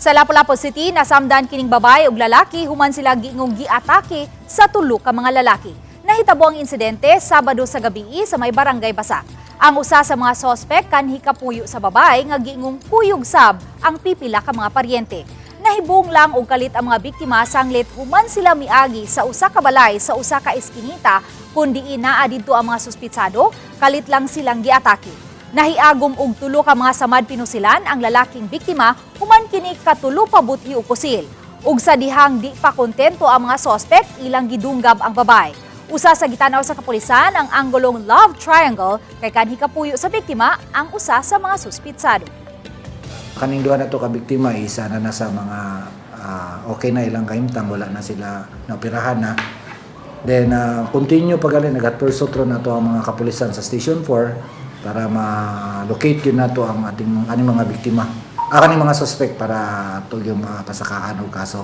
Sa Lapu-Lapu City, nasamdan kining babae ug lalaki human sila giingong giatake sa tulo ka mga lalaki. Nahitabo ang insidente Sabado sa gabi sa may barangay Basak. Ang usa sa mga sospek kanhi kapuyo sa babae nga giingong kuyog sab ang pipila ka mga paryente. Nahibong lang og kalit ang mga biktima sanglit human sila miagi sa usa ka balay sa usa ka eskinita kundi inaa didto ang mga suspitsado, kalit lang silang giatake. Nahiagom og tulo ka mga samad pinusilan ang lalaking biktima kini katulo pa buti og pusil. Ug sa dihang di pa kontento ang mga sospek, ilang gidunggab ang babae. Usa sa gitanaw sa kapulisan ang anggolong love triangle kay kanhi kapuyo sa biktima ang usa sa mga suspitsado. Kaning duha na to ka biktima isa na nasa mga ah, okay na ilang kahimtang wala na sila napirahan na. Then ah, continue pagali nagatpursot ro na to ang mga kapulisan sa Station 4 para ma-locate yun na to ang ating aning mga biktima. Ah, kaning mga suspect para to yung mga pasakaan o kaso.